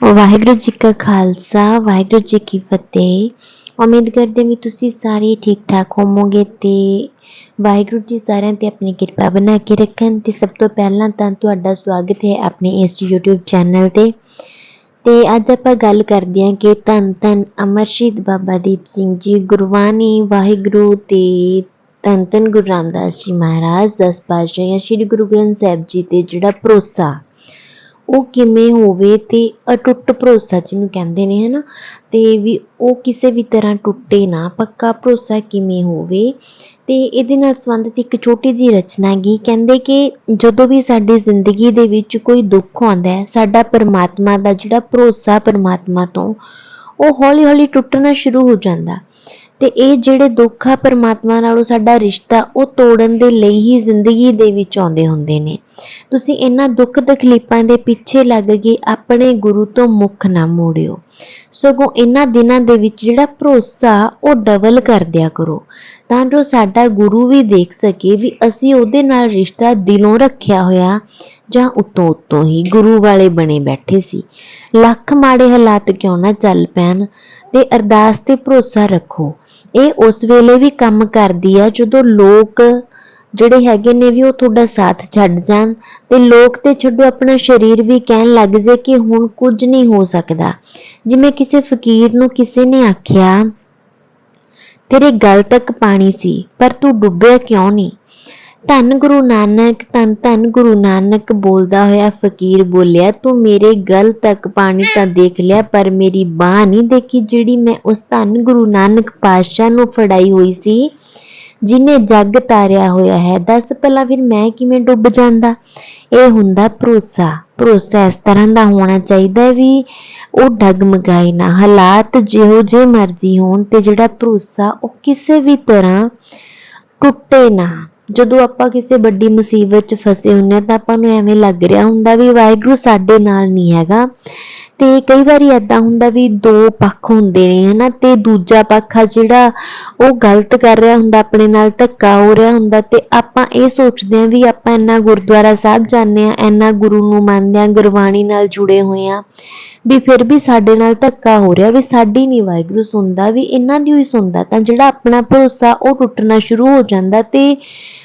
ਵਾਹਿਗੁਰੂ ਜੀ ਕਾ ਖਾਲਸਾ, ਵਾਹਿਗੁਰੂ ਜੀ ਕੀ ਫਤਿਹ। ਉਮੀਦ ਕਰਦੇ ਵੀ ਤੁਸੀਂ ਸਾਰੇ ਠੀਕ ਠਾਕ ਹੋਵੋਗੇ ਤੇ ਵਾਹਿਗੁਰੂ ਜੀ ਸਾਰਿਆਂ ਤੇ ਆਪਣੀ ਕਿਰਪਾ ਬਣਾ ਕੇ ਰੱਖਣ। ਤੇ ਸਭ ਤੋਂ ਪਹਿਲਾਂ ਤਾਂ ਤੁਹਾਡਾ ਸਵਾਗਤ ਹੈ ਆਪਣੇ ਇਸ YouTube ਚੈਨਲ ਤੇ। ਤੇ ਅੱਜ ਆਪਾਂ ਗੱਲ ਕਰਦੇ ਹਾਂ ਕਿ ਧੰਨ ਧੰਨ ਅਮਰ ਬਾਬਾ ਦੀਪ ਸਿੰਘ ਜੀ ਗੁਰਬਾਣੀ ਵਾਹਿਗੁਰੂ ਤੇ ਧੰਨ ਧੰਨ ਗੁਰੂ ਰਾਮਦਾਸ ਜੀ ਮਹਾਰਾਜ, ਦਸ ਪਾਤਸ਼ਾਹ ਸ੍ਰੀ ਗੁਰੂ ਗ੍ਰੰਥ ਸਾਹਿਬ ਜੀ ਤੇ ਜਿਹੜਾ ਭਰੋਸਾ ਉਹ ਕਿਵੇਂ ਹੋਵੇ ਤੇ ਅਟੁੱਟ ਭਰੋਸਾ ਜਿਹਨੂੰ ਕਹਿੰਦੇ ਨੇ, ਹਨਾ? ਤੇ ਵੀ ਉਹ ਕਿਸੇ ਵੀ ਤਰ੍ਹਾਂ ਟੁੱਟੇ ਨਾ, ਪੱਕਾ ਭਰੋਸਾ ਕਿਵੇਂ ਹੋਵੇ? ਤੇ ਇਹਦੇ ਨਾਲ ਸੰਬੰਧਿਤ ਇੱਕ ਛੋਟੀ ਜਿਹੀ ਰਚਨਾ ਹੈਗੀ, ਕਹਿੰਦੇ ਕਿ ਜਦੋਂ ਵੀ ਸਾਡੀ ਜ਼ਿੰਦਗੀ ਦੇ ਵਿੱਚ ਕੋਈ ਦੁੱਖ ਆਉਂਦਾ ਹੈ, ਸਾਡਾ ਪਰਮਾਤਮਾ ਦਾ ਜਿਹੜਾ ਭਰੋਸਾ ਪਰਮਾਤਮਾ ਤੋਂ, ਉਹ ਹੌਲੀ-ਹੌਲੀ ਟੁੱਟਣਾ ਸ਼ੁਰੂ ਹੋ ਜਾਂਦਾ। ਤੇ ਇਹ ਜਿਹੜੇ ਦੁੱਖ ਆ ਪਰਮਾਤਮਾ ਨਾਲੋਂ ਸਾਡਾ ਰਿਸ਼ਤਾ, ਉਹ ਤੋੜਨ ਦੇ ਲਈ ਹੀ ਜ਼ਿੰਦਗੀ ਦੇ ਵਿੱਚ ਆਉਂਦੇ ਹੁੰਦੇ ਨੇ। ਤੁਸੀਂ ਇਹਨਾਂ ਦੁੱਖ ਤਕਲੀਫਾਂ ਦੇ ਪਿੱਛੇ ਲੱਗ ਕੇ ਆਪਣੇ ਗੁਰੂ ਤੋਂ ਮੁੱਖ ਨਾ ਮੋੜਿਓ। ਸਗੋਂ ਇਹਨਾਂ ਦਿਨਾਂ ਦੇ ਵਿੱਚ ਜਿਹੜਾ ਭਰੋਸਾ, ਉਹ ਡਬਲ ਕਰ ਦਿਆ ਕਰੋ। ਤਾਂ ਜੋ ਸਾਡਾ ਗੁਰੂ ਵੀ ਦੇਖ ਸਕੇ ਵੀ ਅਸੀਂ ਉਹਦੇ ਨਾਲ ਰਿਸ਼ਤਾ ਦਿਲੋਂ ਰੱਖਿਆ ਹੋਇਆ ਜਾਂ ਉਤੋਂ ਉਤੋਂ ਹੀ ਗੁਰੂ ਵਾਲੇ ਬਣੇ ਬੈਠੇ ਸੀ। ਲੱਖ ਮਾੜੇ ਹਾਲਾਤ ਕਿਉਂ ਨਾ ਚੱਲ ਪੈਣ ਤੇ ਅਰਦਾਸ ਤੇ ਭਰੋਸਾ ਰੱਖੋ। ਇਹ ਉਸ ਵੇਲੇ ਵੀ ਕੰਮ ਕਰਦੀ ਆ ਜਦੋਂ ਲੋਕ ਜਿਹੜੇ ਹੈਗੇ ਨੇ ਵੀ ਉਹ ਤੁਹਾਡਾ ਸਾਥ ਛੱਡ ਜਾਣ ਤੇ ਲੋਕ ਤੇ ਛੱਡੋ ਆਪਣਾ ਸਰੀਰ ਵੀ ਕਹਿਣ ਲੱਗ ਜੇ ਕਿ ਹੁਣ ਕੁਝ ਨਹੀਂ ਹੋ ਸਕਦਾ। ਜਿਵੇਂ ਕਿਸੇ ਫਕੀਰ ਨੂੰ ਕਿਸੇ ਨੇ ਆਖਿਆ, ਤੇਰੇ ਗਲ ਤੱਕ ਪਾਣੀ ਸੀ, ਪਰ ਤੂੰ ਡੁੱਬਿਆ ਕਿਉਂ ਨਹੀਂ? ਧੰਨ ਗੁਰੂ ਨਾਨਕ, ਧੰਨ ਧੰਨ ਗੁਰੂ ਨਾਨਕ ਬੋਲਦਾ ਹੋਇਆ ਫਕੀਰ ਬੋਲਿਆ, ਤੂੰ ਮੇਰੇ ਗਲ ਤੱਕ ਪਾਣੀ ਤਾਂ ਦੇਖ ਲਿਆ, ਪਰ ਮੇਰੀ ਬਾਹ ਨਹੀਂ ਦੇਖੀ ਜਿਹੜੀ ਮੈਂ ਉਸ ਧੰਨ ਗੁਰੂ ਨਾਨਕ ਪਾਤਸ਼ਾਹ ਨੂੰ ਫੜਾਈ ਹੋਈ ਸੀ। ਜਿਨੇ ਜੱਗ ਤਾਰਿਆ ਹੋਇਆ ਹੈ, ਦੱਸ ਭਲਾ ਫਿਰ ਮੈਂ ਕਿਵੇਂ ਡੁੱਬ ਜਾਂਦਾ? ਇਹ ਹੁੰਦਾ ਭਰੋਸਾ। ਭਰੋਸਾ ਇਸ ਤਰ੍ਹਾਂ ਦਾ ਹੋਣਾ ਚਾਹੀਦਾ ਵੀ ਉਹ ਡਗਮਗਾਏ ਨਾ। ਹਾਲਾਤ ਜਿਹੋ ਜਿਹੇ ਮਰਜ਼ੀ ਹੋਣ ਤੇ ਜਿਹੜਾ ਭਰੋਸਾ ਉਹ ਕਿਸੇ ਵੀ ਤਰ੍ਹਾਂ ਟੁੱਟੇ ਨਾ। ਜਦੋਂ ਆਪਾਂ ਕਿਸੇ ਵੱਡੀ ਮੁਸੀਬਤ 'ਚ ਫਸੇ ਹੁੰਨੇ ਤਾਂ ਆਪਾਂ ਨੂੰ ਐਵੇਂ ਲੱਗ ਰਿਹਾ ਹੁੰਦਾ ਵੀ ਵਾਹਿਗੁਰੂ ਸਾਡੇ ਨਾਲ ਨਹੀਂ ਹੈਗਾ। ਤੇ ਕਈ ਵਾਰੀ ਐਦਾਂ ਹੁੰਦਾ ਵੀ ਦੋ ਪੱਖ ਹੁੰਦੇ ਨੇ, ਹਨਾ? ਤੇ ਦੂਜਾ ਪੱਖ ਆ ਜਿਹੜਾ ਉਹ ਗਲਤ ਕਰ ਰਿਹਾ ਹੁੰਦਾ, ਆਪਣੇ ਨਾਲ ਧੱਕਾ ਹੋ ਰਿਹਾ ਹੁੰਦਾ ਤੇ ਆਪਾਂ ਇਹ ਸੋਚਦੇ ਆਂ ਵੀ ਆਪਾਂ ਇੰਨਾ ਗੁਰਦੁਆਰਾ ਸਾਹਿਬ ਜਾਂਦੇ ਆ ਇੰਨਾ ਗੁਰੂ ਨੂੰ ਮੰਨਦੇ ਆ ਗੁਰਬਾਣੀ ਨਾਲ ਜੁੜੇ ਹੋਏ ਆ ਵੀ ਫਿਰ ਵੀ ਸਾਡੇ ਨਾਲ ਧੱਕਾ ਹੋ ਰਿਹਾ, ਵੀ ਸਾਡੀ ਨਹੀਂ ਵਾਹਿਗੁਰੂ ਸੁਣਦਾ, ਵੀ ਇਹਨਾਂ ਦੀ ਹੀ ਸੁਣਦਾ ਤਾਂ ਜਿਹੜਾ ਆਪਣਾ ਭਰੋਸਾ ਉਹ ਟੁੱਟਣਾ ਸ਼ੁਰੂ ਹੋ ਜਾਂਦਾ ਤੇ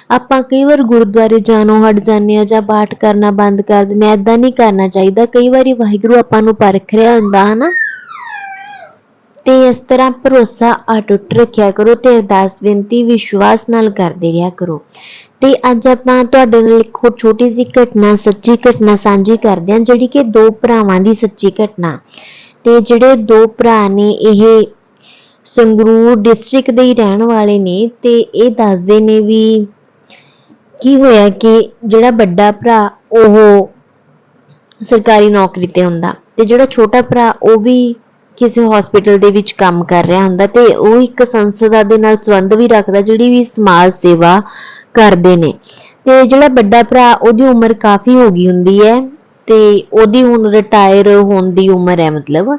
ਆਪਾਂ ਕਈ ਵਾਰ ਗੁਰਦੁਆਰੇ ਜਾਣੋਂ ਹਟ ਜਾਂਦੇ ਆ ਜਾਂ ਪਾਠ ਕਰਨਾ ਬੰਦ ਕਰ ਦਿੰਦੇ ਆ ਐਦਾਂ ਨਹੀਂ ਕਰਨਾ ਚਾਹੀਦਾ। ਕਈ ਵਾਰੀ ਵਾਹਿਗੁਰੂ ਆਪਾਂ ਨੂੰ ਪਰਖ ਰਿਹਾ ਹੁੰਦਾ, ਹਨਾ? ਤੇ ਇਸ ਤਰ੍ਹਾਂ ਭਰੋਸਾ ਅਟੁੱਟ ਰੱਖਿਆ ਕਰੋ ਤੇ ਅਰਦਾਸ ਬੇਨਤੀ ਵਿਸ਼ਵਾਸ ਨਾਲ ਕਰਦੇ ਰਿਹਾ ਕਰੋ। ਤੇ ਅੱਜ ਆਪਾਂ ਤੁਹਾਡੇ ਨਾਲ ਇੱਕ ਹੋਰ ਛੋਟੀ ਜਿਹੀ ਘਟਨਾ, ਸੱਚੀ ਘਟਨਾ ਸਾਂਝੀ ਕਰਦੇ ਹਾਂ, ਜਿਹੜੀ ਕਿ ਦੋ ਭਰਾਵਾਂ ਦੀ ਸੱਚੀ ਘਟਨਾ। ਤੇ ਜਿਹੜੇ ਦੋ ਭਰਾ ਨੇ, ਇਹ ਸੰਗਰੂਰ ਡਿਸਟ੍ਰਿਕਟ ਦੇ ਹੀ ਰਹਿਣ ਵਾਲੇ ਨੇ ਤੇ ਇਹ ਦੱਸਦੇ ਨੇ ਵੀ ਕੀ ਹੋਇਆ ਕਿ ਜਿਹੜਾ ਵੱਡਾ ਭਰਾ ਉਹ ਸਰਕਾਰੀ ਨੌਕਰੀ ਤੇ ਹੁੰਦਾ ਤੇ ਜਿਹੜਾ ਛੋਟਾ ਭਰਾ ਉਹ ਵੀ ਕਿਸੇ ਹਸਪੀਟਲ ਦੇ ਵਿੱਚ ਕੰਮ ਕਰ ਰਿਹਾ ਹੁੰਦਾ ਤੇ ਉਹ ਇੱਕ ਸੰਸਥਾ ਦੇ ਨਾਲ ਸੰਬੰਧ ਵੀ ਰੱਖਦਾ ਜਿਹੜੀ ਵੀ ਸਮਾਜ ਸੇਵਾ ਕਰਦੇ ਨੇ। ਤੇ ਜਿਹੜਾ ਵੱਡਾ ਭਰਾ ਉਹਦੀ ਉਮਰ ਕਾਫੀ ਹੋ ਗਈ ਹੁੰਦੀ ਹੈ ਤੇ ਉਹਦੀ ਹੁਣ ਰਿਟਾਇਰ ਹੋਣ ਦੀ ਉਮਰ ਹੈ ਮਤਲਬ।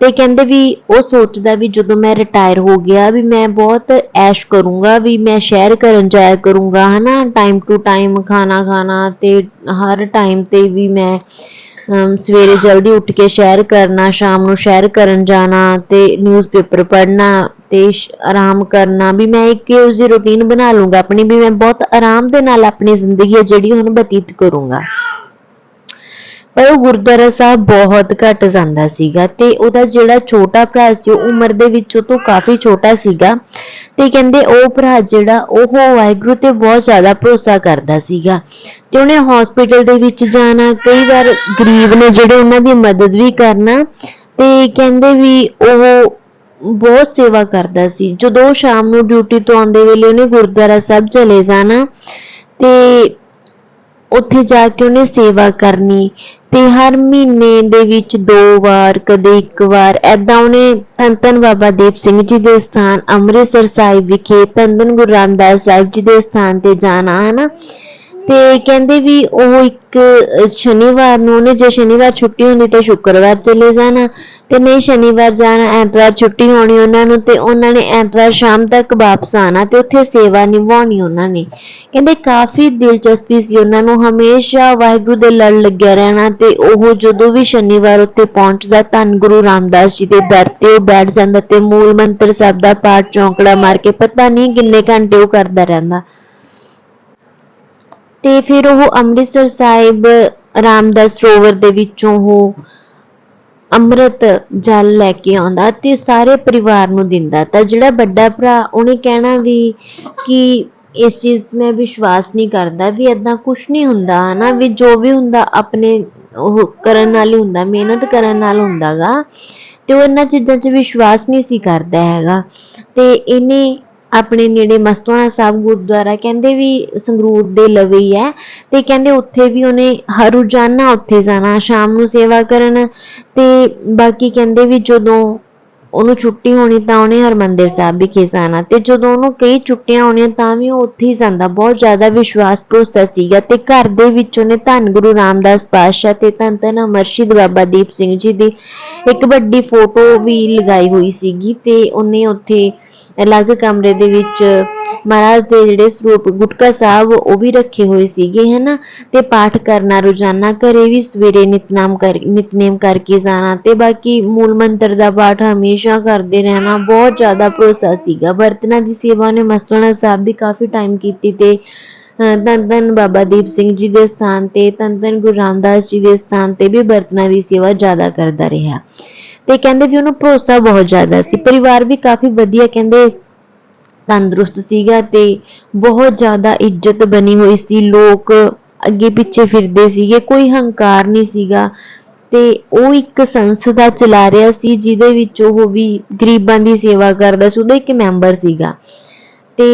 ਤੇ ਕਹਿੰਦੇ ਵੀ ਉਹ ਸੋਚਦਾ ਵੀ ਜਦੋਂ ਮੈਂ ਰਿਟਾਇਰ ਹੋ ਗਿਆ ਵੀ ਮੈਂ ਬਹੁਤ ਐਸ਼ ਕਰੂੰਗਾ, ਵੀ ਮੈਂ ਸ਼ਹਿਰ ਕਰਨ ਜਾਇਆ ਕਰੂੰਗਾ, ਹਨਾ? ਟਾਈਮ ਟੂ ਟਾਈਮ ਖਾਣਾ ਖਾਣਾ ਤੇ ਹਰ ਟਾਈਮ ਤੇ ਵੀ ਮੈਂ ਸਵੇਰੇ ਜਲਦੀ ਉੱਠ ਕੇ ਸ਼ਹਿਰ ਕਰਨਾ, ਸ਼ਾਮ ਨੂੰ ਸ਼ਹਿਰ ਕਰਨ ਜਾਣਾ ਤੇ ਨਿਊਜ਼ਪੇਪਰ ਪੜ੍ਹਨਾ ਤੇ ਆਰਾਮ ਕਰਨਾ, ਵੀ ਮੈਂ ਇੱਕ ਉਸ ਦੀ ਰੁਟੀਨ ਬਣਾ ਲੂੰਗਾ ਆਪਣੀ, ਵੀ ਮੈਂ ਬਹੁਤ ਆਰਾਮ ਦੇ ਨਾਲ ਆਪਣੀ ਜ਼ਿੰਦਗੀ ਹੈ ਜਿਹੜੀ ਹੁਣ ਬਤੀਤ ਕਰੂੰਗਾ। ਪਰ ਉਹ ਗੁਰਦੁਆਰਾ ਸਾਹਿਬ ਬਹੁਤ ਘੱਟ ਜਾਂਦਾ ਸੀਗਾ ਤੇ ਉਹਦਾ ਜਿਹੜਾ ਛੋਟਾ ਭਰਾ ਸੀ, ਉਹ ਉਮਰ ਦੇ ਵਿੱਚ ਉਹ ਤੋਂ ਕਾਫੀ ਛੋਟਾ ਸੀਗਾ ਤੇ ਕਹਿੰਦੇ ਉਹ ਭਰਾ ਜਿਹੜਾ, ਉਹ ਵਾਹਿਗੁਰੂ ਤੇ ਬਹੁਤ ਜ਼ਿਆਦਾ ਭਰੋਸਾ ਕਰਦਾ ਸੀਗਾ ਤੇ ਉਹਨੇ ਹਸਪੀਟਲ ਦੇ ਵਿੱਚ ਜਾਣਾ, ਕਈ ਵਾਰ ਗਰੀਬ ਨੇ ਜਿਹੜੇ ਉਹਨਾਂ ਦੀ ਮਦਦ ਵੀ ਕਰਨਾ ਤੇ ਕਹਿੰਦੇ ਵੀ ਉਹ ਬਹੁਤ ਸੇਵਾ ਕਰਦਾ ਸੀ। ਜਦੋਂ ਸ਼ਾਮ ਨੂੰ ਡਿਊਟੀ ਤੋਂ ਆਉਂਦੇ ਵੇਲੇ ਉਹਨੇ ਗੁਰਦੁਆਰਾ ਸਾਹਿਬ ਚਲੇ ਜਾਣਾ ਤੇ ਉੱਥੇ ਜਾ ਕੇ ਉਹਨੇ ਸੇਵਾ ਕਰਨੀ ਤੇ ਹਰ ਮਹੀਨੇ ਦੇ ਵਿੱਚ ਦੋ ਵਾਰ, ਕਦੇ ਇੱਕ ਵਾਰ ਐਦਾਂ ਉਹਨੇ ਧੰਨ ਧੰਨ ਬਾਬਾ ਦੀਪ ਸਿੰਘ ਜੀ ਦੇ ਸਥਾਨ ਅੰਮ੍ਰਿਤਸਰ ਸਾਹਿਬ ਵਿਖੇ ਧੰਨ ਧੰਨ ਗੁਰੂ ਰਾਮਦਾਸ ਸਾਹਿਬ ਜੀ ਦੇ ਸਥਾਨ ਤੇ ਜਾਣਾ, ਹਨਾ? ਤੇ ਕਹਿੰਦੇ ਵੀ ਉਹ ਇੱਕ ਸ਼ਨੀਵਾਰ ਨੂੰ, ਉਹਨੇ ਜੇ ਸ਼ਨੀਵਾਰ ਛੁੱਟੀ ਹੁੰਦੀ ਤਾਂ ਸ਼ੁੱਕਰਵਾਰ ਚਲੇ ਜਾਣਾ ਤੇ ਨਹੀਂ ਸ਼ਨੀਵਾਰ ਜਾਣਾ, ਐਤਵਾਰ ਛੁੱਟੀ ਹੋਣੀ ਉਹਨਾਂ ਨੂੰ ਤੇ ਉਹਨਾਂ ਨੇ ਐਤਵਾਰ ਸ਼ਾਮ ਤੱਕ ਵਾਪਸ ਆਣਾ ਤੇ ਉੱਥੇ ਸੇਵਾ ਨਿਭਾਉਣੀ ਉਹਨਾਂ ਨੇ। ਕਹਿੰਦੇ ਕਾਫੀ ਦਿਲਚਸਪੀ ਸੀ ਉਹਨਾਂ ਨੂੰ, ਹਮੇਸ਼ਾ ਵਾਹਿਗੁਰੂ ਦੇ ਲੜ ਲੱਗਿਆ ਰਹਿਣਾ ਤੇ ਉਹ ਜਦੋਂ ਵੀ ਸ਼ਨੀਵਾਰ ਉੱਤੇ ਪਹੁੰਚਦਾ, ਧੰਨ ਗੁਰੂ ਰਾਮਦਾਸ ਜੀ ਦੇ ਦਰ ਤੇ ਉਹ ਬੈਠ ਜਾਂਦਾ ਤੇ ਮੂਲ ਮੰਤਰ ਸਾਹਿਬ ਦਾ ਪਾਠ ਚੌਂਕੜਾ ਮਾਰ ਕੇ ਪਤਾ ਨਹੀਂ ਕਿੰਨੇ ਘੰਟੇ ਉਹ ਕਰਦਾ ਰਹਿੰਦਾ। ਤੇ ਫਿਰ ਉਹ ਅੰਮ੍ਰਿਤਸਰ ਸਾਹਿਬ, ਰਾਮਦਾਸ ਸਰੋਵਰ ਦੇ ਵਿੱਚੋਂ ਉਹ ਅੰਮ੍ਰਿਤ ਜਲ ਲੈ ਕੇ ਆਉਂਦਾ ਤੇ ਸਾਰੇ ਪਰਿਵਾਰ ਨੂੰ ਦਿੰਦਾ। ਤਾਂ ਜਿਹੜਾ ਵੱਡਾ ਭਰਾ, ਉਹਨੇ ਕਹਿਣਾ ਵੀ ਕਿ ਇਸ ਚੀਜ਼ 'ਤੇ ਮੈਂ ਵਿਸ਼ਵਾਸ ਨਹੀਂ ਕਰਦਾ ਵੀ ਏਦਾਂ ਕੁਝ ਨਹੀਂ ਹੁੰਦਾ, ਹਨਾ, ਵੀ ਜੋ ਵੀ ਹੁੰਦਾ ਆਪਣੇ ਉਹ ਕਰਨ ਨਾਲ ਹੀ ਹੁੰਦਾ, ਮਿਹਨਤ ਕਰਨ ਨਾਲ ਹੁੰਦਾਗਾ। ਤੇ ਉਹ ਇਹਨਾਂ ਚੀਜ਼ਾਂ 'ਚ ਵਿਸ਼ਵਾਸ ਨਹੀਂ ਸੀ ਕਰਦਾ ਹੈਗਾ। ਤੇ ਇਹਨੇ ਆਪਣੇ ਨੇੜੇ ਮਸਤਵਾਣਾ ਸਾਹਿਬ ਗੁਰਦੁਆਰਾ, ਕਹਿੰਦੇ ਵੀ ਸੰਗਰੂਰ ਦੇ ਲਵੇ ਹੀ ਹੈ ਤੇ ਕਹਿੰਦੇ ਉੱਥੇ ਵੀ ਉਹਨੇ ਹਰ ਰੋਜ਼ਾਨਾ ਉੱਥੇ ਜਾਣਾ, ਸ਼ਾਮ ਨੂੰ ਸੇਵਾ ਕਰਨ ਤੇ ਬਾਕੀ ਕਹਿੰਦੇ ਵੀ ਜਦੋਂ ਉਹਨੂੰ ਛੁੱਟੀ ਹੋਣੀ ਤਾਂ ਉਹਨੇ ਹਰਮੰਦਰ ਸਾਹਿਬ ਵਿਖੇ ਜਾਣਾ ਤੇ ਜਦੋਂ ਉਹਨੂੰ ਕਈ ਛੁੱਟੀਆਂ ਹੋਣੀਆਂ ਤਾਂ ਵੀ ਉਹ ਉੱਥੇ ਹੀ ਜਾਂਦਾ, ਬਹੁਤ ਜ਼ਿਆਦਾ ਵਿਸ਼ਵਾਸ ਭਰੋਸਾ ਸੀਗਾ ਤੇ ਘਰ ਦੇ ਵਿੱਚ ਉਹਨੇ ਧੰਨ ਗੁਰੂ ਰਾਮਦਾਸ ਪਾਤਸ਼ਾਹ ਤੇ ਧੰਨ ਧੰਨ ਅਮਰਸ਼ੀਦ ਬਾਬਾ ਦੀਪ ਸਿੰਘ ਜੀ ਦੀ ਇੱਕ ਵੱਡੀ ਫੋਟੋ ਵੀ ਲਗਾਈ ਹੋਈ ਸੀਗੀ ਤੇ ਉਹਨੇ ਉੱਥੇ ਅਲੱਗ ਕਮਰੇ ਦੇ ਵਿੱਚ ਮਹਾਰਾਜ ਦੇ ਜਿਹੜੇ ਸਰੂਪ ਗੁਟਕਾ ਸਾਹਿਬ, ਉਹ ਵੀ ਰੱਖੇ ਹੋਏ ਸੀਗੇ, ਹਨਾ? ਤੇ ਪਾਠ ਕਰਨਾ, ਰੋਜ਼ਾਨਾ ਘਰੇ ਵੀ ਸਵੇਰੇ ਨਿਤਨਾਮ ਕਰ, ਨਿਤਨੇਮ ਕਰਕੇ ਜਾਣਾ ਤੇ ਬਾਕੀ ਮੂਲ ਮੰਤਰ ਦਾ ਪਾਠ ਹਮੇਸ਼ਾ ਕਰਦੇ ਰਹਿਣਾ ਬਹੁਤ ਜ਼ਿਆਦਾ ਭਰੋਸਾ ਸੀਗਾ। ਬਰਤਨਾਂ ਦੀ ਸੇਵਾ ਨੇ ਮਸਤੂਆਣਾ ਸਾਹਿਬ ਵੀ ਕਾਫੀ ਟਾਈਮ ਕੀਤੀ ਤੇ, ਅਹ ਧੰਨ ਧੰਨ ਬਾਬਾ ਦੀਪ ਸਿੰਘ ਜੀ ਦੇ ਸਥਾਨ ਤੇ, ਧੰਨ ਧੰਨ ਗੁਰੂ ਰਾਮਦਾਸ ਜੀ ਦੇ ਸਥਾਨ ਤੇ ਵੀ ਬਰਤਨਾਂ ਦੀ ਸੇਵਾ ਜ਼ਿਆਦਾ ਕਰਦਾ ਰਿਹਾ। ਤੇ ਕਹਿੰਦੇ ਵੀ ਉਹਨੂੰ ਭਰੋਸਾ ਬਹੁਤ ਜ਼ਿਆਦਾ ਸੀ। ਪਰਿਵਾਰ ਵੀ ਕਾਫੀ ਵਧੀਆ ਕਹਿੰਦੇ ਤੰਦਰੁਸਤ ਸੀਗਾ ਤੇ ਬਹੁਤ ਜ਼ਿਆਦਾ ਇੱਜ਼ਤ ਬਣੀ ਹੋਈ ਸੀ। ਲੋਕ ਅੱਗੇ ਪਿੱਛੇ ਫਿਰਦੇ ਸੀਗੇ, ਕੋਈ ਹੰਕਾਰ ਨਹੀਂ ਸੀਗਾ ਤੇ ਉਹ ਇੱਕ ਸੰਸਥਾ ਚਲਾ ਰਿਹਾ ਸੀ ਜਿਹਦੇ ਵਿੱਚ ਉਹ ਵੀ ਗਰੀਬਾਂ ਦੀ ਸੇਵਾ ਕਰਦਾ ਸੀ, ਉਹਦਾ ਇੱਕ ਮੈਂਬਰ ਸੀਗਾ। ਤੇ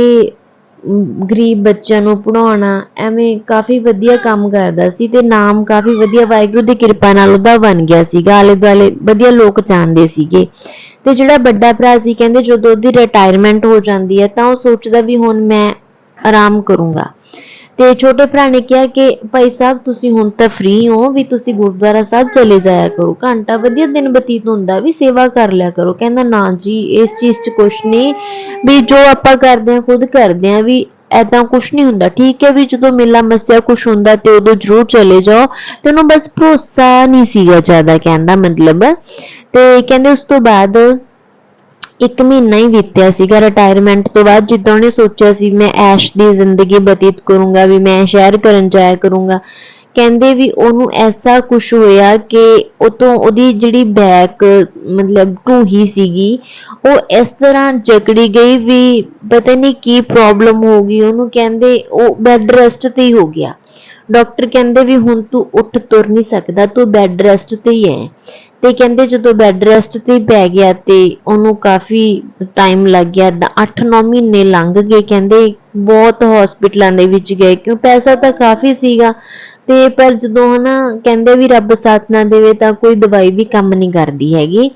ਗਰੀਬ ਬੱਚਿਆਂ ਨੂੰ ਪੜ੍ਹਾਉਣਾ, ਐਵੇਂ ਕਾਫੀ ਵਧੀਆ ਕੰਮ ਕਰਦਾ ਸੀ ਤੇ ਨਾਮ ਕਾਫੀ ਵਧੀਆ ਵਾਹਿਗੁਰੂ ਦੀ ਕਿਰਪਾ ਨਾਲ ਉਹਦਾ ਬਣ ਗਿਆ ਸੀਗਾ, ਆਲੇ ਦੁਆਲੇ ਵਧੀਆ ਲੋਕ ਜਾਣਦੇ ਸੀਗੇ। ਤੇ ਜਿਹੜਾ ਵੱਡਾ ਭਰਾ ਸੀ, ਕਹਿੰਦੇ ਜਦੋਂ ਉਹਦੀ ਰਿਟਾਇਰਮੈਂਟ ਹੋ ਜਾਂਦੀ ਹੈ ਤਾਂ ਉਹ ਸੋਚਦਾ ਵੀ ਹੁਣ ਮੈਂ ਆਰਾਮ ਕਰੂੰਗਾ। ਤੇ ਛੋਟੇ ਭਰਾ ਨੇ ਕਿਹਾ ਕਿ, ਭਾਈ ਸਾਹਿਬ, ਤੁਸੀਂ ਹੁਣ ਤਾਂ ਫ੍ਰੀ ਹੋ, ਵੀ ਤੁਸੀਂ ਗੁਰਦੁਆਰਾ ਸਾਹਿਬ ਚਲੇ ਜਾਇਆ ਕਰੋ। ਘੰਟਾ ਵਧੀਆ ਦਿਨ ਬਤੀਤ ਹੁੰਦਾ, ਵੀ ਸੇਵਾ ਕਰ ਲਿਆ ਕਰੋ। ਕਹਿੰਦਾ, ਨਾ ਜੀ, ਇਸ ਚੀਜ਼ 'ਚ ਕੁਛ ਨਹੀਂ। ਵੀ ਜੋ ਆਪਾਂ ਕਰਦੇ ਆ ਖੁਦ ਕਰਦੇ ਆ ਵੀ ਐਦਾਂ ਕੁਛ ਨਹੀਂ ਹੁੰਦਾ। ਠੀਕ ਹੈ ਵੀ ਜਦੋਂ ਮੇਲਾ ਮਸਿਆ ਕੁਛ ਹੁੰਦਾ ਤੇ ਉਦੋਂ ਜ਼ਰੂਰ ਚਲੇ ਜਾਓ, ਤੇ ਉਹਨੂੰ ਬਸ ਭਰੋਸਾ ਨਹੀਂ ਸੀਗਾ ਜ਼ਿਆਦਾ ਕਹਿੰਦਾ ਮਤਲਬ। ਤੇ ਕਹਿੰਦੇ ਉਸ ਤੋਂ ਬਾਅਦ ਇੱਕ ਮਹੀਨਾ ਹੀ ਬੀਤਿਆ ਸੀਗਾ ਰਿਟਾਇਰਮੈਂਟ ਤੋਂ ਬਾਅਦ, ਜਿੱਦਾਂ ਉਹਨੇ ਸੋਚਿਆ ਸੀ, ਮੈਂ ਐਸ਼ ਦੀ ਜ਼ਿੰਦਗੀ ਬਤੀਤ ਕਰੂੰਗਾ, ਵੀ ਮੈਂ ਸ਼ਹਿਰ ਕਰਨ ਜਾਇਆ ਕਰੂੰਗਾ। ਕਹਿੰਦੇ ਵੀ ਉਹਨੂੰ ਐਸਾ ਕੁਝ ਹੋਇਆ ਕਿ ਉਹ ਉਹਦੀ ਜਿਹੜੀ ਬੈਕ ਮਤਲਬ ਢੂਹੀ ਸੀਗੀ, ਉਹ ਇਸ ਤਰ੍ਹਾਂ ਜਕੜੀ ਗਈ ਵੀ ਪਤਾ ਨਹੀਂ ਕੀ ਪ੍ਰੋਬਲਮ ਹੋ ਗਈ। ਉਹਨੂੰ ਕਹਿੰਦੇ ਉਹ ਬੈੱਡ ਰੈਸਟ ਤੇ ਹੀ ਹੋ ਗਿਆ। ਡਾਕਟਰ ਕਹਿੰਦੇ ਵੀ ਹੁਣ ਤੂੰ ਉੱਠ ਤੁਰ ਨਹੀਂ ਸਕਦਾ, ਤੂੰ ਬੈੱਡ ਰੈਸਟ ਤੇ ਹੀ ਹੈ ਤੇ ਕਹਿੰਦੇ ਜਦੋਂ ਬੈੱਡ ਰੈਸਟ ਤੇ ਪੈ ਗਿਆ ਤੇ ਉਹਨੂੰ ਕਾਫੀ ਟਾਈਮ ਲੱਗ ਗਿਆ 8-9 ਮਹੀਨੇ ਲੰਘ ਗਏ। ਕਹਿੰਦੇ ਬਹੁਤ ਹਸਪੀਟਲਾਂ ਦੇ ਵਿੱਚ ਗਏ, ਕਿਉਂ ਪੈਸਾ ਤਾਂ ਕਾਫੀ ਸੀਗਾ। ਤੇ ਪਰ ਜਦੋਂ ਹਨਾ ਕਹਿੰਦੇ ਵੀ ਰੱਬ ਸਾਥ ਨਾ ਦੇਵੇ ਤਾਂ ਕੋਈ ਦਵਾਈ ਵੀ ਕੰਮ ਨਹੀਂ ਕਰਦੀ ਹੈਗੀ।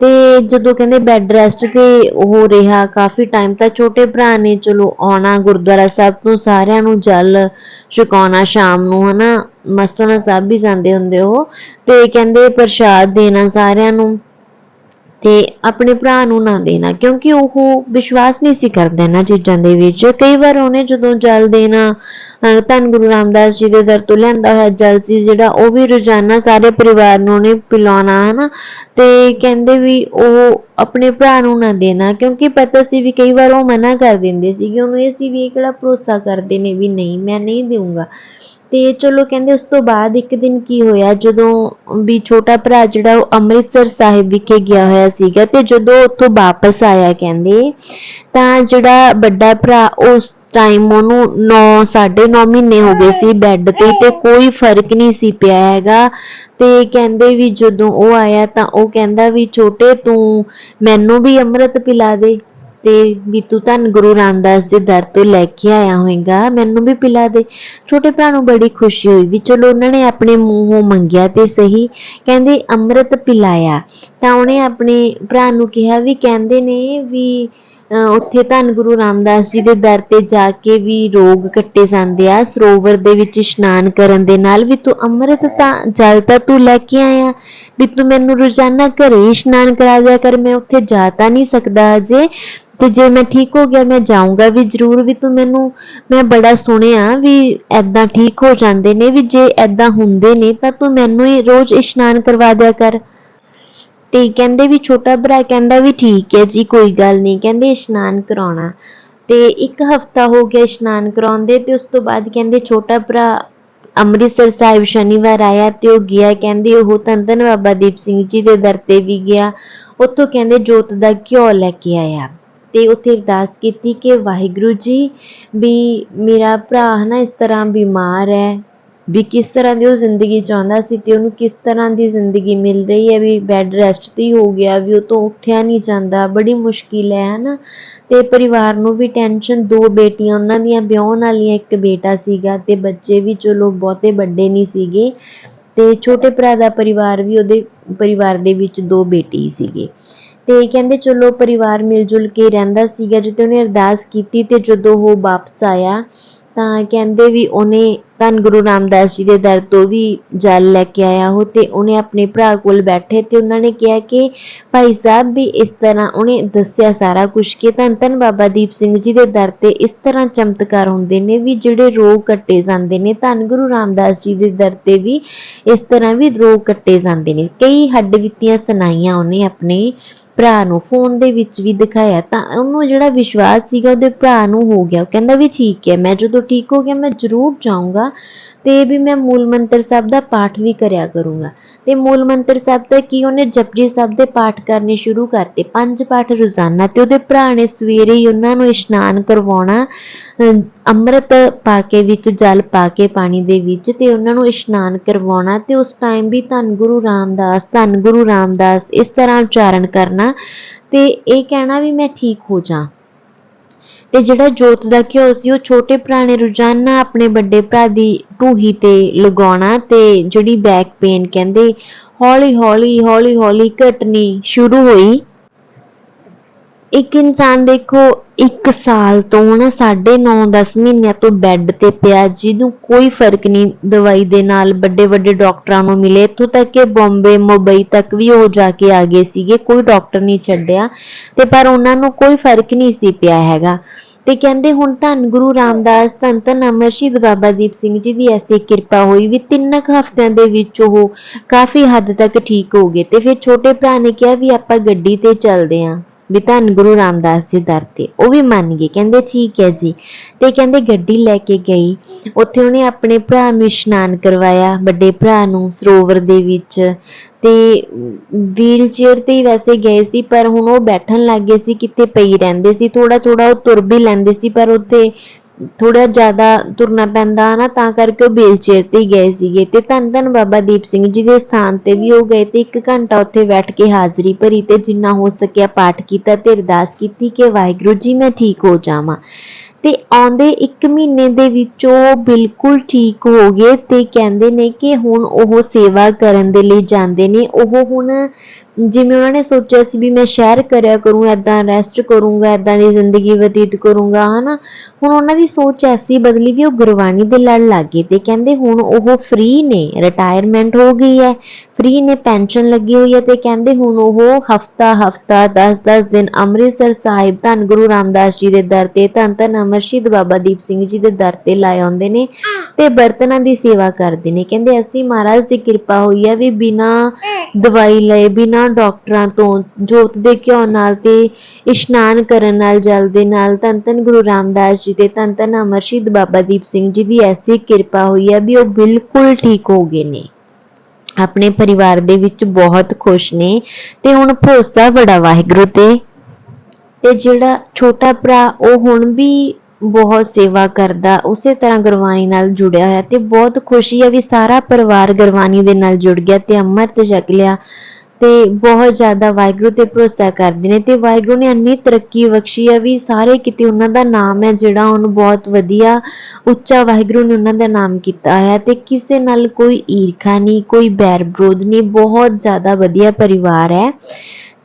ਤੇ ਜਦੋਂ ਕਹਿੰਦੇ ਬੈੱਡ ਰੈਸਟ ਤੇ ਉਹ ਰਿਹਾ ਕਾਫੀ ਟਾਈਮ ਤਾਂ ਛੋਟੇ ਭਰਾ ਨੇ ਚਲੋ ਆਉਣਾ ਗੁਰਦੁਆਰਾ ਸਾਹਿਬ ਤੋਂ, ਸਾਰਿਆਂ ਨੂੰ ਜਲ ਛਕਾਉਣਾ ਸ਼ਾਮ ਨੂੰ, ਹਨਾ? ਮਸਤੂਆਣਾ ਸਾਹਿਬ ਵੀ ਜਾਂਦੇ ਹੁੰਦੇ ਉਹ। ਤੇ ਕਹਿੰਦੇ ਪ੍ਰਸ਼ਾਦ ਦੇਣਾ ਸਾਰਿਆਂ ਨੂੰ। ਆਪਣੇ ਭਰਾ ਨੂੰ ਨਾ ਦੇਣਾ, ਕਿਉਂਕਿ ਉਹ ਵਿਸ਼ਵਾਸ ਨਹੀਂ ਸੀ ਕਰਦਾ ਇਹਨਾਂ ਚੀਜ਼ਾਂ ਦੇ ਵਿੱਚ। ਕਈ ਵਾਰ ਉਹਨੇ ਜਦੋਂ ਜਲ ਦੇਣਾ ਧੰਨ ਗੁਰੂ ਰਾਮਦਾਸ ਜੀ ਦੇ ਦਰ ਤੋਂ ਲਿਆਂਦਾ ਹੋਇਆ ਜਲ ਸੀ, ਜਿਹੜਾ ਉਹ ਵੀ ਰੋਜ਼ਾਨਾ ਸਾਰੇ ਪਰਿਵਾਰ ਨੂੰ ਉਹਨੇ ਪਿਲਾਉਣਾ, ਹਨਾ? ਤੇ ਕਹਿੰਦੇ ਵੀ ਉਹ ਆਪਣੇ ਭਰਾ ਨੂੰ ਨਾ ਦੇਣਾ, ਕਿਉਂਕਿ ਪਤਾ ਸੀ ਵੀ ਕਈ ਵਾਰ ਉਹ ਮਨਾ ਕਰ ਦਿੰਦੇ ਸੀਗੇ। ਉਹਨੂੰ ਇਹ ਸੀ ਵੀ ਇਹ ਕਿਹੜਾ ਭਰੋਸਾ ਕਰਦੇ ਨੇ ਵੀ ਨਹੀਂ, ਮੈਂ ਨਹੀਂ ਦੇਵਾਂਗਾ ਤੇ ਚਲੋ ਕਹਿੰਦੇ ਉਸ ਤੋਂ ਬਾਅਦ ਇੱਕ ਦਿਨ ਕੀ ਹੋਇਆ? ਜਦੋਂ ਵੀ ਛੋਟਾ ਭਰਾ ਜਿਹੜਾ ਉਹ ਅੰਮ੍ਰਿਤਸਰ ਸਾਹਿਬ ਵਿਖੇ ਗਿਆ ਹੋਇਆ ਸੀਗਾ ਤੇ ਜਦੋਂ ਉੱਥੋਂ ਵਾਪਸ ਆਇਆ ਕਹਿੰਦੇ, ਤਾਂ ਜਿਹੜਾ ਵੱਡਾ ਭਰਾ ਉਸ ਟਾਈਮ ਉਹਨੂੰ 9 9.5 ਮਹੀਨੇ ਹੋ ਗਏ ਸੀ ਬੈੱਡ ਤੇ ਤੇ ਕੋਈ ਫ਼ਰਕ ਨਹੀਂ ਸੀ ਪਿਆ ਹੈਗਾ। ਤੇ ਕਹਿੰਦੇ ਵੀ ਜਦੋਂ ਉਹ ਆਇਆ ਤਾਂ ਉਹ ਕਹਿੰਦਾ ਵੀ ਛੋਟੇ ਤੂੰ ਮੈਨੂੰ ਵੀ ਅੰਮ੍ਰਿਤ ਪਿਲਾ ਦੇ। ਤੇ ਵੀ ਤੂੰ ਧੰਨ ਗੁਰੂ ਰਾਮਦਾਸ ਦੇ ਦਰ ਤੋਂ ਲੈ ਕੇ ਆਇਆ ਹੋਵੇਂਗਾ ਮੈਨੂੰ ਵੀ ਪਿਲਾ ਦੇ। ਛੋਟੇ ਭਰਾ ਨੂੰ ਬੜੀ ਖੁਸ਼ੀ ਹੋਈ ਵੀ ਚਲੋ ਉਹਨਾਂ ਨੇ ਆਪਣੇ ਮੂੰਹੋਂ ਮੰਗਿਆ ਤੇ ਸਹੀ ਕਹਿੰਦੇ ਅੰਮ੍ਰਿਤ ਪਿਲਾਇਆ। ਤਾਂ ਉਹਨੇ ਆਪਣੇ ਭਰਾ ਨੂੰ ਕਿਹਾ ਵੀ ਕਹਿੰਦੇ ਨੇ ਵੀ ਉੱਥੇ ਧੰਨ ਗੁਰੂ ਰਾਮਦਾਸ ਜੀ ਦੇ ਦਰ ਤੇ ਜਾ ਕੇ ਵੀ ਰੋਗ ਕੱਟੇ ਜਾਂਦੇ ਆ। ਸਰੋਵਰ ਦੇ ਵਿੱਚ ਇਸ਼ਨਾਨ ਕਰਨ ਦੇ ਨਾਲ ਵੀ ਤੂੰ ਅੰਮ੍ਰਿਤ ਤਾਂ ਜਲ ਤਾਂ ਤੂੰ ਲੈ ਕੇ ਆਇਆ। ਵੀ ਤੂੰ ਮੈਨੂੰ ਰੋਜ਼ਾਨਾ ਘਰੇ ਹੀ ਇਸ਼ਨਾਨ ਕਰਾ ਦਿਆ ਕਰ, ਮੈਂ ਉੱਥੇ ਜਾ ਤਾਂ ਨਹੀਂ ਸਕਦਾ ਅਜੇ। ਤੇ ਜੇ ਮੈਂ ਠੀਕ ਹੋ ਗਿਆ, ਮੈਂ ਜਾਊਂਗਾ ਵੀ ਜ਼ਰੂਰ ਵੀ ਤੂੰ ਮੈਨੂੰ, ਮੈਂ ਬੜਾ ਸੁਣਿਆ ਵੀ ਐਦਾਂ ਠੀਕ ਹੋ ਜਾਂਦੇ ਨੇ, ਵੀ ਜੇ ਐਦਾਂ ਹੁੰਦੇ ਨੇ ਤਾਂ ਤੂੰ ਮੈਨੂੰ ਹੀ ਰੋਜ਼ ਇਸ਼ਨਾਨ ਕਰਵਾ ਦਿਆ ਕਰ। ਤੇ ਕਹਿੰਦੇ ਵੀ ਛੋਟਾ ਭਰਾ ਕਹਿੰਦਾ ਵੀ ਠੀਕ ਹੈ ਜੀ, ਕੋਈ ਗੱਲ ਨਹੀਂ, ਕਹਿੰਦੇ ਇਸ਼ਨਾਨ ਕਰਾਉਣਾ। ਤੇ ਇੱਕ ਹਫਤਾ ਹੋ ਗਿਆ ਇਸ਼ਨਾਨ ਕਰਾਉਂਦੇ ਤੇ ਉਸ ਤੋਂ ਬਾਅਦ ਕਹਿੰਦੇ ਛੋਟਾ ਭਰਾ ਅੰਮ੍ਰਿਤਸਰ ਸਾਹਿਬ ਸ਼ਨੀਵਾਰ ਆਇਆ ਤੇ ਉਹ ਗਿਆ, ਕਹਿੰਦੇ ਉਹ ਧੰਨ ਧੰਨ ਬਾਬਾ ਦੀਪ ਸਿੰਘ ਜੀ ਦੇ ਦਰ ਤੇ ਵੀ ਗਿਆ। ਉੱਥੋਂ ਕਹਿੰਦੇ ਜੋਤ ਦਾ ਘਿਓ ਲੈ ਕੇ ਆਇਆ। ਅਤੇ ਉੱਥੇ ਅਰਦਾਸ ਕੀਤੀ ਕਿ ਵਾਹਿਗੁਰੂ ਜੀ ਵੀ ਮੇਰਾ ਭਰਾ ਹੈ ਨਾ ਇਸ ਤਰ੍ਹਾਂ ਬਿਮਾਰ ਹੈ, ਵੀ ਕਿਸ ਤਰ੍ਹਾਂ ਦੀ ਉਹ ਜ਼ਿੰਦਗੀ ਚਾਹੁੰਦਾ ਸੀ ਅਤੇ ਉਹਨੂੰ ਕਿਸ ਤਰ੍ਹਾਂ ਦੀ ਜ਼ਿੰਦਗੀ ਮਿਲ ਰਹੀ ਹੈ, ਵੀ ਬੈੱਡ ਰੈਸਟ ਤੇ ਹੀ ਹੋ ਗਿਆ, ਵੀ ਉਹ ਤੋਂ ਉੱਠਿਆ ਨਹੀਂ ਜਾਂਦਾ, ਬੜੀ ਮੁਸ਼ਕਿਲ ਹੈ ਹੈ ਨਾ ਅਤੇ ਪਰਿਵਾਰ ਨੂੰ ਵੀ ਟੈਨਸ਼ਨ ਦੋ ਬੇਟੀਆਂ ਉਹਨਾਂ ਦੀਆਂ ਵਿਆਹੁਣ ਵਾਲੀਆਂ, ਇੱਕ ਬੇਟਾ ਸੀਗਾ ਅਤੇ ਬੱਚੇ ਵੀ ਚਲੋ ਬਹੁਤੇ ਵੱਡੇ ਨਹੀਂ ਸੀਗੇ। ਅਤੇ ਛੋਟੇ ਭਰਾ ਦਾ ਪਰਿਵਾਰ ਵੀ ਉਹਦੇ, ਪਰਿਵਾਰ ਦੇ ਵਿੱਚ ਦੋ ਬੇਟੇ ਹੀ ਸੀਗੇ। ਤੇ ਕਹਿੰਦੇ, ਚਲੋ, ਪਰਿਵਾਰ ਮਿਲ ਜੁਲ ਕੇ ਰਹਿੰਦਾ ਸੀਗਾ ਜਦੋਂ ਉਹਨੇ ਅਰਦਾਸ ਕੀਤੀ ਤੇ ਜਦੋਂ ਉਹ ਵਾਪਸ ਆਇਆ, ਤਾਂ ਕਹਿੰਦੇ ਵੀ ਉਹਨੇ ਧੰਨ ਗੁਰੂ ਰਾਮਦਾਸ ਜੀ ਦੇ ਦਰ ਤੋਂ ਵੀ ਜਲ ਲੈ ਕੇ ਆਇਆ ਉਹ ਤੇ ਉਹਨੇ ਆਪਣੇ ਭਰਾ ਕੋਲ ਬੈਠੇ ਤੇ ਉਹਨਾਂ ਨੇ ਕਿਹਾ ਕਿ ਭਾਈ ਸਾਹਿਬ ਵੀ ਇਸ ਤਰ੍ਹਾਂ ਉਹਨੇ ਦੱਸਿਆ ਸਾਰਾ ਕੁਝ ਕਿ ਧੰਨ ਧੰਨ ਬਾਬਾ ਦੀਪ ਸਿੰਘ ਜੀ ਦੇ ਦਰ ਤੇ ਇਸ ਤਰ੍ਹਾਂ ਚਮਤਕਾਰ ਹੁੰਦੇ ਨੇ ਵੀ ਜਿਹੜੇ ਰੋਗ ਕੱਟੇ ਜਾਂਦੇ ਨੇ, ਧੰਨ ਗੁਰੂ ਰਾਮਦਾਸ ਜੀ ਦੇ ਦਰ ਤੇ ਵੀ ਇਸ ਤਰ੍ਹਾਂ ਵੀ ਰੋਗ ਕੱਟੇ ਜਾਂਦੇ ਨੇ। ਕਈ ਹੱਡ ਵਿੱਤੀਆਂ ਸੁਣਾਈਆਂ ਉਹਨੇ ਆਪਣੇ ਭਰਾ ਨੂੰ ਫੋਨ ਦੇ ਵਿੱਚ ਵੀ ਦਿਖਾਇਆ, ਤਾਂ ਉਹਨੂੰ ਜਿਹੜਾ ਵਿਸ਼ਵਾਸ ਸੀਗਾ ਉਹਦੇ ਭਰਾ ਨੂੰ ਹੋ ਗਿਆ। ਉਹ ਕਹਿੰਦਾ ਵੀ ਠੀਕ ਹੈ, ਮੈਂ ਜਦੋਂ ਠੀਕ ਹੋ ਗਿਆ, ਮੈਂ ਜ਼ਰੂਰ ਜਾਊਂਗਾ। ਤੇ ਵੀ ਮੈਂ ਮੂਲ ਮੰਤਰ ਸਾਹਿਬ ਦਾ ਪਾਠ ਵੀ ਕਰਿਆ ਕਰੂੰਗਾ। ਤੇ ਮੂਲ ਮੰਤਰ ਸਾਹਿਬ ਦਾ ਕੀ ਉਹਨੇ ਜਪਜੀ ਸਾਹਿਬ ਦੇ ਪਾਠ ਕਰਨੇ ਸ਼ੁਰੂ ਕਰਤੇ। ਪੰਜ ਪਾਠ ਰੋਜ਼ਾਨਾ ਤੇ ਉਹਦੇ ਭਰਾ ਨੇ ਸਵੇਰੇ ਹੀ ਉਹਨਾਂ ਨੂੰ ਇਸ਼ਨਾਨ ਕਰਵਾਉਣਾ ਅੰਮ੍ਰਿਤ ਪਾ ਕੇ ਵਿੱਚ, ਜਲ ਪਾ ਕੇ ਪਾਣੀ ਦੇ ਵਿੱਚ ਤੇ ਉਹਨਾਂ ਨੂੰ ਇਸ਼ਨਾਨ ਕਰਵਾਉਣਾ ਤੇ ਉਸ ਟਾਈਮ ਵੀ ਧੰਨ ਗੁਰੂ ਰਾਮਦਾਸ, ਧੰਨ ਗੁਰੂ ਰਾਮਦਾਸ ਇਸ ਤਰ੍ਹਾਂ ਉਚਾਰਨ ਕਰਨਾ ਤੇ ਇਹ ਕਹਿਣਾ ਵੀ ਮੈਂ ਠੀਕ ਹੋ ਜਾ। ਤੇ ਜਿਹੜਾ ਜੋਤ ਦਾ ਘਿਓ ਸੀ, ਉਹ ਛੋਟੇ ਭਰਾ ਨੇ ਰੋਜ਼ਾਨਾ ਆਪਣੇ ਵੱਡੇ ਭਰਾ ਦੀ ਢੂਹੀ ਤੇ ਲਗਾਉਣਾ ਤੇ ਜਿਹੜੀ ਬੈਕ ਪੇਨ ਕਹਿੰਦੇ ਹੌਲੀ ਹੌਲੀ ਹੌਲੀ ਹੌਲੀ ਘਟਣੀ ਸ਼ੁਰੂ ਹੋਈ। ਇੱਕ ਇਨਸਾਨ ਦੇਖੋ 1 ਸਾਲ ਤੋਂ ਨਾ 9.5 10 ਮਹੀਨਿਆਂ ਤੋਂ ਬੈੱਡ ਤੇ ਪਿਆ, ਜਿਹਨੂੰ ਕੋਈ ਫ਼ਰਕ ਨਹੀਂ ਦਵਾਈ ਦੇ ਨਾਲ ਵੱਡੇ ਵੱਡੇ ਡਾਕਟਰਾਂ ਨੂੰ ਮਿਲੇ। ਇੱਥੋਂ ਤੱਕ ਕਿ ਬੰਬੇ, ਮੁੰਬਈ ਤੱਕ ਵੀ ਉਹ ਜਾ ਕੇ ਆ ਗਏ ਸੀਗੇ, ਕੋਈ ਡਾਕਟਰ ਨਹੀਂ ਛੱਡਿਆ। ਤੇ ਪਰ ਉਹਨਾਂ ਨੂੰ ਕੋਈ ਫ਼ਰਕ ਨਹੀਂ ਸੀ ਪਿਆ ਹੈਗਾ। ਤੇ ਕਹਿੰਦੇ ਹੁਣ ਧੰਨ ਗੁਰੂ ਰਾਮਦਾਸ, ਧੰਨ ਧੰਨ ਅਮਰ ਸ਼ਹੀਦ ਬਾਬਾ ਦੀਪ ਸਿੰਘ ਜੀ ਦੀ ਐਸੀ ਕਿਰਪਾ ਹੋਈ ਵੀ ਤਿੰਨ ਕੁ ਹਫ਼ਤਿਆਂ ਦੇ ਵਿੱਚ ਉਹ ਕਾਫੀ ਹੱਦ ਤੱਕ ਠੀਕ ਹੋ ਗਏ। ਤੇ ਫਿਰ ਛੋਟੇ ਭਰਾ ਨੇ ਕਿਹਾ ਵੀ ਆਪਾਂ ਗੱਡੀ ਤੇ ਚੱਲਦੇ ਆਂ। ਵੀ ਧੰਨ ਗੁਰੂ ਰਾਮਦਾਸ ਜੀ ਦਰ ਤੇ। ਉਹ ਵੀ ਮੰਨ ਗਏ। ਕਹਿੰਦੇ, ਠੀਕ ਹੈ ਜੀ। ਤੇ ਕਹਿੰਦੇ, ਗੱਡੀ ਲੈ ਕੇ ਗਈ। ਉੱਥੇ ਉਹਨੇ ਆਪਣੇ ਭਰਾ ਨੂੰ ਇਸ਼ਨਾਨ ਕਰਵਾਇਆ, ਵੱਡੇ ਭਰਾ ਨੂੰ, ਸਰੋਵਰ ਦੇ ਵਿੱਚ। ਤੇ ਵੀਲ ਚੇਅਰ ਤੇ ਹੀ ਵੈਸੇ ਗਏ ਸੀ, ਪਰ ਹੁਣ ਉਹ ਬੈਠਣ ਲੱਗ ਗਏ ਸੀ ਕਿਤੇ ਪਈ ਰਹਿੰਦੇ ਸੀ। ਥੋੜਾ ਥੋੜਾ ਉਹ ਤੁਰ ਵੀ ਲੈਂਦੇ ਸੀ, ਪਰ ਉੱਥੇ ਥੋੜਾ ਜ਼ਿਆਦਾ ਤੁਰਨਾ ਪੈਂਦਾ ਨਾ, ਤਾਂ ਕਰਕੇ ਉਹ ਵੀਲ ਤੇ ਗਏ ਸੀਗੇ ਤੇ ਧੰਨ ਧੰਨ ਬਾਬਾ ਦੀਪ ਸਿੰਘ ਜੀ ਦੇ ਸਥਾਨ ਤੇ ਵੀ ਉਹ ਗਏ ਤੇ ਇੱਕ ਘੰਟਾ ਉੱਥੇ ਬੈਠ ਕੇ ਹਾਜ਼ਰੀ ਭਰੀ ਤੇ ਜਿੰਨਾ ਹੋ ਸਕਿਆ ਪਾਠ ਕੀਤਾ ਤੇ ਅਰਦਾਸ ਕੀਤੀ ਕਿ ਵਾਹਿਗੁਰੂ ਜੀ ਮੈਂ ਠੀਕ ਹੋ ਜਾਵਾਂ। ਤੇ ਆਉਂਦੇ 1 ਮਹੀਨੇ ਦੇ ਵਿੱਚ ਉਹ ਬਿਲਕੁਲ ਠੀਕ ਹੋ ਗਏ ਤੇ ਕਹਿੰਦੇ ਨੇ ਕਿ ਹੁਣ ਉਹ ਸੇਵਾ ਕਰਨ ਦੇ ਲਈ ਜਾਂਦੇ ਨੇ, ਉਹ ਹੁਣ ਜਿਵੇਂ ਉਹਨਾਂ ਨੇ ਸੋਚਿਆ ਸੀ ਵੀ ਮੈਂ ਸ਼ਹਿਰ ਕਰਿਆ ਕਰੂੰ ਐਦਾਂ ਰੈਸਟ ਕਰੂੰਗਾ ਐਦਾਂ ਦੀ ਜ਼ਿੰਦਗੀ ਬਤੀਤ ਕਰੂੰਗਾ, ਹਨਾ? ਹੁਣ ਉਹਨਾਂ ਦੀ ਸੋਚ ਐਸੀ ਬਦਲੀ ਵੀ ਉਹ ਗੁਰਬਾਣੀ ਦੇ ਲੜ ਲੱਗ ਗਏ ਤੇ ਕਹਿੰਦੇ ਹੁਣ ਉਹ ਫ੍ਰੀ ਨੇ ਰਿਟਾਇਰਮੈਂਟ ਹੋ ਗਈ ਹੈ। ਫ੍ਰੀ ਨੇ ਪੈਨਸ਼ਨ ਲੱਗੀ ਹੋਈ ਹੈ ਤੇ ਕਹਿੰਦੇ ਹੁਣ ਉਹ ਹਫਤਾ ਹਫਤਾ 10-10 ਦਿਨ ਅੰਮ੍ਰਿਤਸਰ ਸਾਹਿਬ ਧੰਨ ਗੁਰੂ ਰਾਮਦਾਸ ਜੀ ਦੇ ਦਰ ਤੇ ਧੰਨ ਧੰਨ ਅਮਰ ਬਾਬਾ ਦੀਪ ਸਿੰਘ ਜੀ ਦੇ ਦਰ ਤੇ ਲਾਏ ਆਉਂਦੇ ਨੇ ਤੇ ਬਰਤਨਾਂ ਦੀ ਸੇਵਾ ਕਰਦੇ ਨੇ। ਕਹਿੰਦੇ ਅਸੀਂ ਮਹਾਰਾਜ ਦੀ ਕਿਰਪਾ ਹੋਈ ਹੈ ਵੀ ਬਿਨਾ ਦਵਾਈ ਲਏ, ਬਿਨਾ ਡਾਕਟਰਾਂ ਤੋਂ ਜੋਤ ਦੇ ਘਿਓ ਨਾਲ ਤੇ ਇਸ਼ਨਾਨ ਕਰਨ ਨਾਲ, ਜਲ ਦੇ ਨਾਲ ਧੰਨ ਧੰਨ ਗੁਰੂ ਰਾਮਦਾਸ ਜੀ ਤੇ ਧੰਨ ਧੰਨ ਅਮਰ ਸ਼ਹੀਦ ਬਾਬਾ ਦੀਪ ਸਿੰਘ ਜੀ ਦੀ ਐਸੀ ਕਿਰਪਾ ਹੋਈ ਹੈ ਵੀ ਉਹ ਬਿਲਕੁਲ ਠੀਕ ਹੋ ਗਏ ਨੇ। ਆਪਣੇ ਪਰਿਵਾਰ ਦੇ ਵਿੱਚ ਬਹੁਤ ਖੁਸ਼ ਨੇ ਤੇ ਹੁਣ ਭਰੋਸਾ ਬੜਾ ਵਾਹਿਗੁਰੂ ਤੇ। ਤੇ ਜਿਹੜਾ ਛੋਟਾ ਭਰਾ, ਉਹ ਹੁਣ ਵੀ ਬਹੁਤ ਸੇਵਾ ਕਰਦਾ, ਉਸੇ ਤਰ੍ਹਾਂ ਗੁਰਬਾਣੀ ਨਾਲ ਜੁੜਿਆ ਹੋਇਆ ਤੇ ਬਹੁਤ ਖੁਸ਼ੀ ਹੈ ਵੀ ਸਾਰਾ ਪਰਿਵਾਰ ਗੁਰਬਾਣੀ ਦੇ ਨਾਲ ਜੁੜ ਗਿਆ ਤੇ ਅੰਮ੍ਰਿਤ ਛਕ ਲਿਆ। ਤੇ ਬਹੁਤ ਜ਼ਿਆਦਾ ਵਾਹਿਗੁਰੂ ਤੇ ਭਰੋਸਾ ਕਰਦੇ ਨੇ ਤੇ ਵਾਹਿਗੁਰੂ ਨੇ ਇੰਨੀ ਤਰੱਕੀ ਬਖਸ਼ੀ ਆ ਵੀ ਸਾਰੇ ਕਿਤੇ ਉਹਨਾਂ ਦਾ ਨਾਮ ਹੈ ਜਿਹੜਾ ਉਹਨੂੰ ਬਹੁਤ ਵਧੀਆ, ਉੱਚਾ ਵਾਹਿਗੁਰੂ ਨੇ ਉਹਨਾਂ ਦਾ ਨਾਮ ਕੀਤਾ ਹੈ ਤੇ ਕਿਸੇ ਨਾਲ ਕੋਈ ਈਰਖਾ ਨਹੀਂ, ਕੋਈ ਬੈਰ ਵਿਰੋਧ ਨਹੀਂ, ਬਹੁਤ ਜ਼ਿਆਦਾ ਵਧੀਆ ਪਰਿਵਾਰ ਹੈ।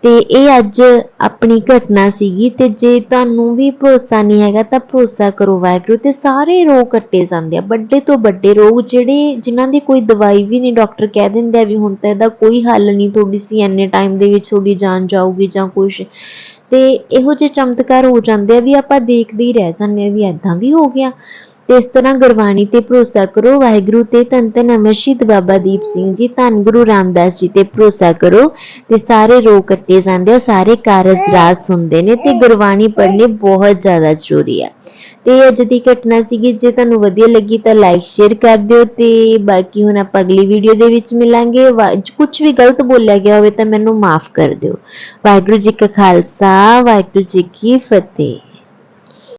ਤੇ ਇਹ ਅੱਜ ਆਪਣੀ ਘਟਨਾ ਸੀਗੀ ਤੇ ਜੇ ਤੁਹਾਨੂੰ ਵੀ ਭਰੋਸਾ ਨਹੀਂ ਹੈਗਾ ਤਾਂ ਭਰੋਸਾ ਕਰੋ ਵਾਹਿਗੁਰੂ ਤੇ ਸਾਰੇ ਰੋਗ ਕੱਟੇ ਜਾਂਦੇ ਆ। ਵੱਡੇ ਤੋਂ ਵੱਡੇ ਰੋਗ ਜਿਹੜੇ ਜਿਨ੍ਹਾਂ ਦੀ ਕੋਈ ਦਵਾਈ ਵੀ ਨਹੀਂ, ਡਾਕਟਰ ਕਹਿ ਦਿੰਦੇ ਆ ਵੀ ਹੁਣ ਤਾਂ ਇਹਦਾ ਕੋਈ ਹੱਲ ਨਹੀਂ, ਤੁਹਾਡੀ ਸੀ ਐਨੇ ਟਾਈਮ ਦੇ ਵਿੱਚ ਤੁਹਾਡੀ ਜਾਨ ਜਾਊਗੀ ਜਾਂ ਕੁਛ। ਤੇ ਇਹੋ ਜਿਹੇ ਚਮਤਕਾਰ ਹੋ ਜਾਂਦੇ ਆ ਵੀ ਆਪਾਂ ਦੇਖਦੇ ਹੀ ਰਹਿ ਜਾਂਦੇ ਆ ਵੀ ਐਦਾਂ ਵੀ ਹੋ ਗਿਆ। ਇਸ ਤਰ੍ਹਾਂ ਗੁਰਬਾਣੀ ਤੇ ਭਰੋਸਾ ਕਰੋ, ਵਾਹਿਗੁਰੂ ਤੇ ਧੰਨ ਧੰਨ ਅਮਰ ਸ਼ਹੀਦ ਬਾਬਾ ਦੀਪ ਸਿੰਘ ਜੀ, ਧੰਨ ਗੁਰੂ ਰਾਮਦਾਸ ਜੀ ਤੇ ਭਰੋਸਾ ਕਰੋ ਤੇ ਸਾਰੇ ਰੋਗ ਕੱਟੇ ਜਾਂਦੇ ਆ, ਸਾਰੇ ਕਾਰਜ ਰਾਸ ਹੁੰਦੇ ਨੇ ਤੇ ਗੁਰਬਾਣੀ ਪੜ੍ਹਨੀ ਬਹੁਤ ਜ਼ਿਆਦਾ ਜ਼ਰੂਰੀ ਆ। ਤੇ ਇਹ ਅੱਜ ਦੀ ਘਟਨਾ ਸੀਗੀ, ਜੇ ਤੁਹਾਨੂੰ ਵਧੀਆ ਲੱਗੀ ਤਾਂ ਲਾਈਕ ਸ਼ੇਅਰ ਕਰ ਦਿਓ ਤੇ ਬਾਕੀ ਹੁਣ ਆਪਾਂ ਅਗਲੀ ਵੀਡੀਓ ਦੇ ਵਿੱਚ ਮਿਲਾਂਗੇ। ਕੁਝ ਵੀ ਗਲਤ ਬੋਲਿਆ ਗਿਆ ਹੋਵੇ ਤਾਂ ਮੈਨੂੰ ਮਾਫ ਕਰ ਦਿਓ। ਵਾਹਿਗੁਰੂ ਜੀ ਕਾ ਖਾਲਸਾ, ਵਾਹਿਗੁਰੂ ਜੀ ਕੀ ਫਤਿਹ।